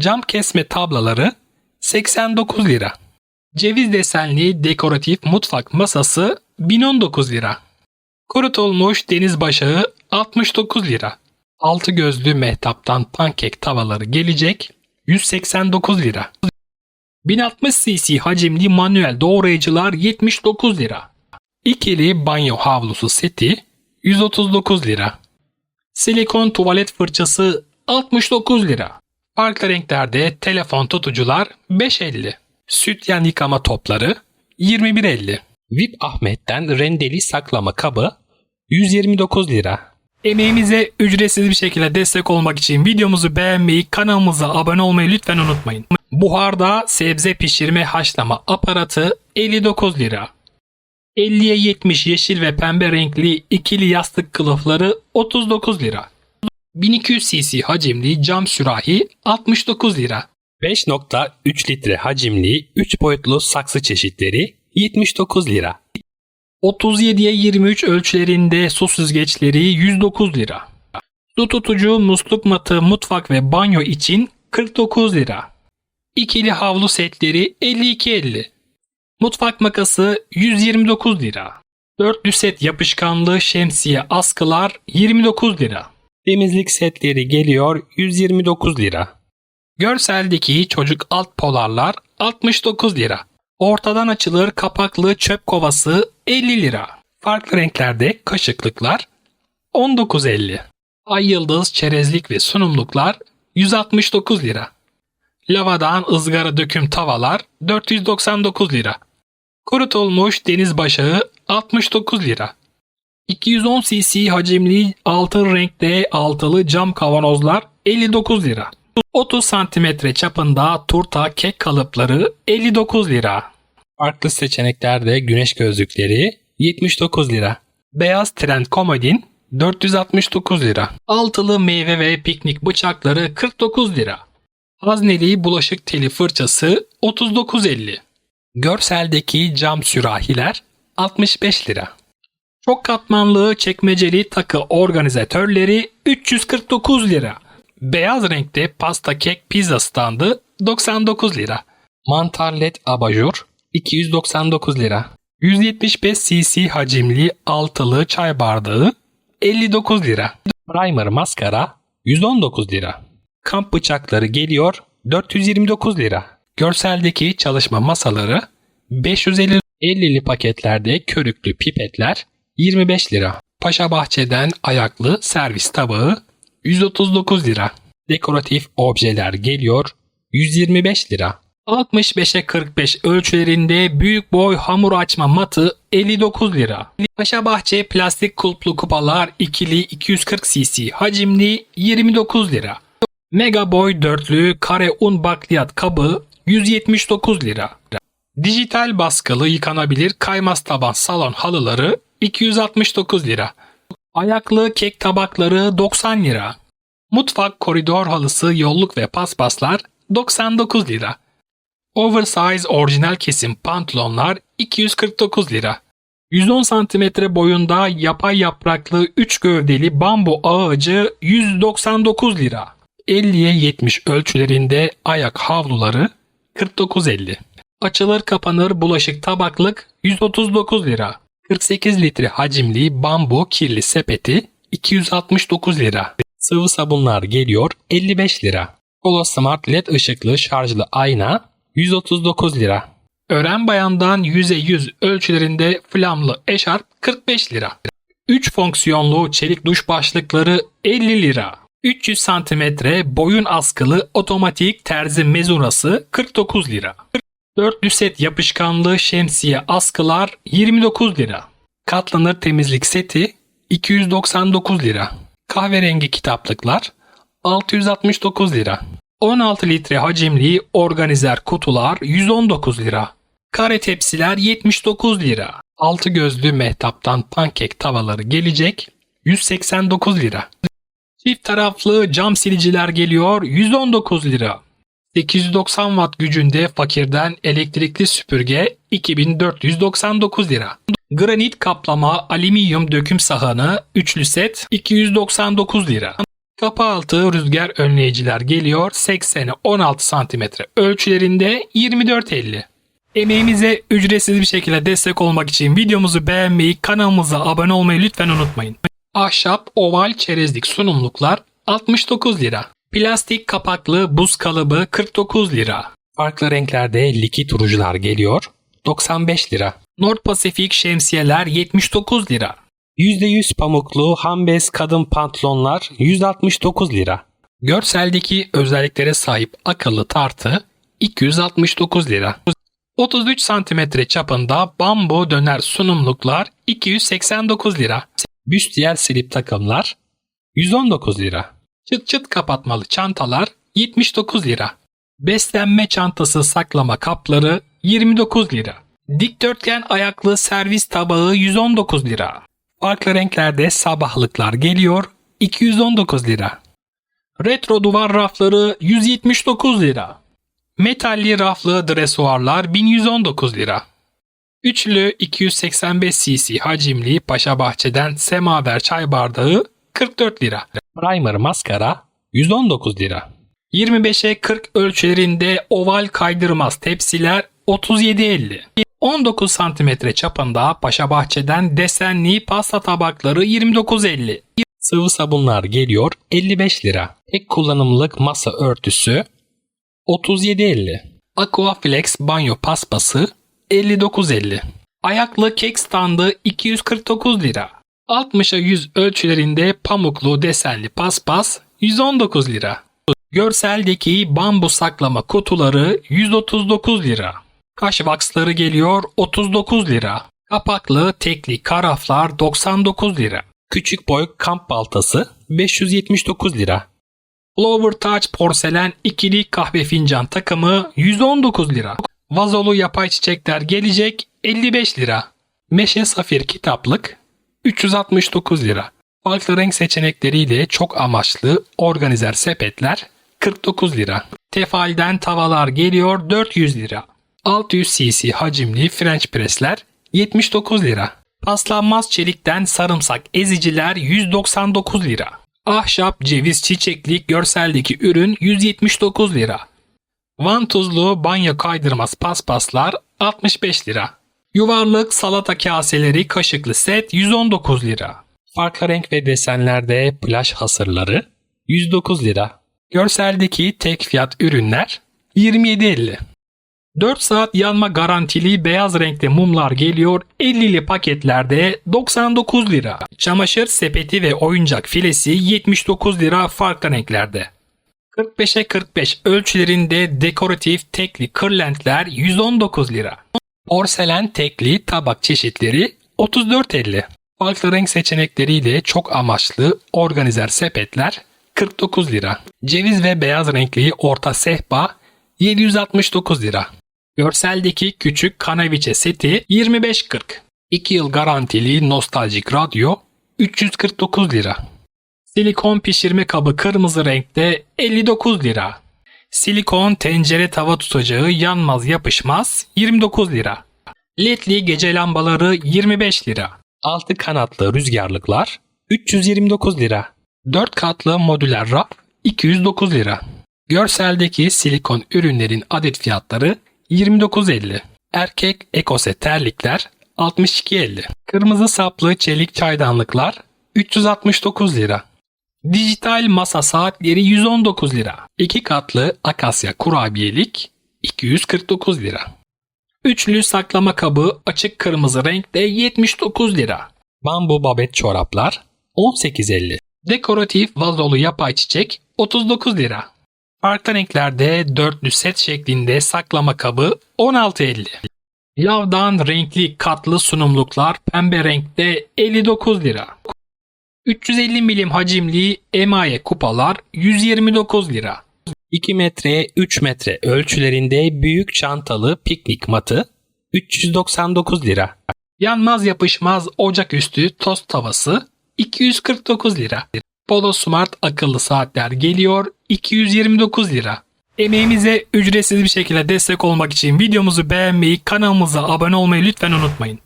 Cam kesme tablaları 89 lira. Ceviz desenli dekoratif mutfak masası 1019 lira. Kurutulmuş deniz başağı 69 lira. Altı gözlü mehtaptan pankek tavaları gelecek 189 lira. 1060 cc hacimli manuel doğrayıcılar 79 lira. İkili banyo havlusu seti 139 lira. Silikon tuvalet fırçası 69 lira. Farklı renklerde telefon tutucular 5.50. Sütyen yıkama topları 21.50. VIP Ahmet'ten rendeli saklama kabı 129 lira. Emeğimize ücretsiz bir şekilde destek olmak için videomuzu beğenmeyi, kanalımıza abone olmayı lütfen unutmayın. Buharda sebze pişirme haşlama aparatı 59 lira. 50'ye 70 yeşil ve pembe renkli ikili yastık kılıfları 39 lira. 1200 cc hacimli cam sürahi 69 lira. 5.3 litre hacimli 3 boyutlu saksı çeşitleri 79 lira. 37'ye 23 ölçülerinde su süzgeçleri 109 lira. Su tutucu musluk matı mutfak ve banyo için 49 lira. İkili havlu setleri 52.50. Mutfak makası 129 lira. Dörtlü set yapışkanlı şemsiye askılar 29 lira. Temizlik setleri geliyor 129 lira. Görseldeki çocuk alt polarlar 69 lira. Ortadan açılır kapaklı çöp kovası 50 lira. Farklı renklerde kaşıklıklar 19.50. Ay yıldız çerezlik ve sunumluklar 169 lira. Lavadan ızgara döküm tavalar 499 lira. Kurutulmuş deniz başağı 69 lira. 210 cc hacimli altın renkte altılı cam kavanozlar 59 lira. 30 santimetre çapında turta kek kalıpları 59 lira. Farklı seçeneklerde güneş gözlükleri 79 lira. Beyaz trend komodin 469 lira. Altılı meyve ve piknik bıçakları 49 lira. Hazneli bulaşık teli fırçası 39.50. Görseldeki cam sürahiler 65 lira. Çok katmanlı çekmeceli takı organizatörleri 349 lira. Beyaz renkte pasta kek pizza standı 99 lira. Mantar led abajur 299 lira. 175 cc hacimli altılı çay bardağı 59 lira. Primer maskara 119 lira. Kamp bıçakları geliyor 429 lira. Görseldeki çalışma masaları 550 50'li paketlerde körüklü pipetler 25 lira. Paşa Bahçe'den ayaklı servis tabağı 139 lira. Dekoratif objeler geliyor 125 lira. 65'e 45 ölçülerinde büyük boy hamur açma matı 59 lira. Paşa Bahçe plastik kulplu kupalar ikili 240 cc hacimli 29 lira. Mega boy dörtlü kare un bakliyat kabı 179 lira. Dijital baskılı yıkanabilir kaymaz taban salon halıları 269 lira. Ayaklı kek tabakları 90 lira. Mutfak koridor halısı yolluk ve paspaslar 99 lira. Oversize orijinal kesim pantolonlar 249 lira. 110 cm boyunda yapay yapraklı 3 gövdeli bambu ağacı 199 lira. 50'ye 70 ölçülerinde ayak havluları 49.50. Açılır kapanır bulaşık tabaklık 139 lira. 48 litre hacimli bambu kirli sepeti 269 lira. Sıvı sabunlar geliyor 55 lira. Kola Smart LED ışıklı şarjlı ayna 139 lira. Ören bayandan 100'e 100 ölçülerinde flamlı eşarp 45 lira. 3 fonksiyonlu çelik duş başlıkları 50 lira. 300 cm boyun askılı otomatik terzi mezurası 49 lira. 4 set yapışkanlı şemsiye askılar 29 lira. Katlanır temizlik seti 299 lira. Kahverengi kitaplıklar 669 lira. 16 litre hacimli organizer kutular 119 lira. Kare tepsiler 79 lira. Altı gözlü mehtaptan pankek tavaları gelecek 189 lira. Çift taraflı cam siliciler geliyor 119 lira. 890 watt gücünde fakirden elektrikli süpürge 2499 lira. Granit kaplama alüminyum döküm sahanı üçlü set 299 lira. Kapı altı rüzgar önleyiciler geliyor 80'e 16 cm ölçülerinde 24.50. Emeğimize ücretsiz bir şekilde destek olmak için videomuzu beğenmeyi, kanalımıza abone olmayı lütfen unutmayın. Ahşap oval çerezlik sunumluklar 69 lira. Plastik kapaklı buz kalıbı 49 lira. Farklı renklerde likit rujular geliyor 95 lira. North Pacific şemsiyeler 79 lira. %100 pamuklu hambez kadın pantolonlar 169 lira. Görseldeki özelliklere sahip akıllı tartı 269 lira. 33 cm çapında bambu döner sunumluklar 289 lira. Büstiyer slip takımlar 119 lira. Çıt çıt kapatmalı çantalar 79 lira. Beslenme çantası saklama kapları 29 lira. Dikdörtgen ayaklı servis tabağı 119 lira. Farklı renklerde sabahlıklar geliyor 219 lira. Retro duvar rafları 179 lira. Metalli raflı dresuarlar 1119 lira. Üçlü 285 cc hacimli Paşa Bahçe'den semaver çay bardağı 44 lira. Primer maskara 119 lira. 25'e 40 ölçülerinde oval kaydırmaz tepsiler 37.50. 19 cm çapında Paşa Bahçe'den desenli pasta tabakları 29.50. Sıvı sabunlar geliyor 55 lira. Tek kullanımlık masa örtüsü 37.50. Aquaflex banyo paspası 59.50. Ayaklı kek standı 249 lira. 60'a 100 ölçülerinde pamuklu desenli paspas 119 lira. Görseldeki bambu saklama kutuları 139 lira. Kaş vaksları geliyor 39 lira. Kapaklı tekli karaflar 99 lira. Küçük boy kamp baltası 579 lira. Flower Touch porselen ikili kahve fincan takımı 119 lira. Vazolu yapay çiçekler gelecek 55 lira. Meşe safir kitaplık 369 lira. Farklı renk seçenekleriyle çok amaçlı organizer sepetler 49 lira. Tefal'den tavalar geliyor 400 lira. 600 cc hacimli French pressler 79 lira. Paslanmaz çelikten sarımsak eziciler 199 lira. Ahşap ceviz çiçeklik görseldeki ürün 179 lira. Vantuzlu banyo kaydırmaz paspaslar 65 lira. Yuvarlık salata kaseleri kaşıklı set 119 lira. Farklı renk ve desenlerde plaj hasırları 109 lira. Görseldeki tek fiyat ürünler 27.50. 4 saat yanma garantili beyaz renkte mumlar geliyor 50'li paketlerde 99 lira. Çamaşır sepeti ve oyuncak filesi 79 lira farklı renklerde. 45'e 45 ölçülerinde dekoratif tekli kırlentler 119 lira. Porselen tekli tabak çeşitleri 34.50. Farklı renk seçenekleriyle çok amaçlı organizer sepetler 49 lira. Ceviz ve beyaz renkli orta sehpa 769 lira. Görseldeki küçük kanaviçe seti 25.40. 2 yıl garantili nostaljik radyo 349 lira. Silikon pişirme kabı kırmızı renkte 59 lira. Silikon tencere tava tutacağı yanmaz yapışmaz 29 lira. Ledli gece lambaları 25 lira. Altı kanatlı rüzgarlıklar 329 lira. 4 katlı modüler raf 209 lira. Görseldeki silikon ürünlerin adet fiyatları 29.50. Erkek ekoset terlikler 62.50. Kırmızı saplı çelik çaydanlıklar 369 lira. Dijital masa saatleri 119 lira. 2 katlı akasya kurabiyelik 249 lira. Üçlü saklama kabı açık kırmızı renkte 79 lira. Bambu babet çoraplar 18.50. Dekoratif vazolu yapay çiçek 39 lira. Farklı renklerde dörtlü set şeklinde saklama kabı 16.50. Lavdan renkli katlı sunumluklar pembe renkte 59 lira. 350 milim hacimli emaye kupalar 129 lira. 2 metre 3 metre ölçülerinde büyük çantalı piknik matı 399 lira. Yanmaz yapışmaz ocaküstü tost tavası 249 lira. Polo Smart akıllı saatler geliyor 229 lira. Emeğimize ücretsiz bir şekilde destek olmak için videomuzu beğenmeyi, kanalımıza abone olmayı lütfen unutmayın.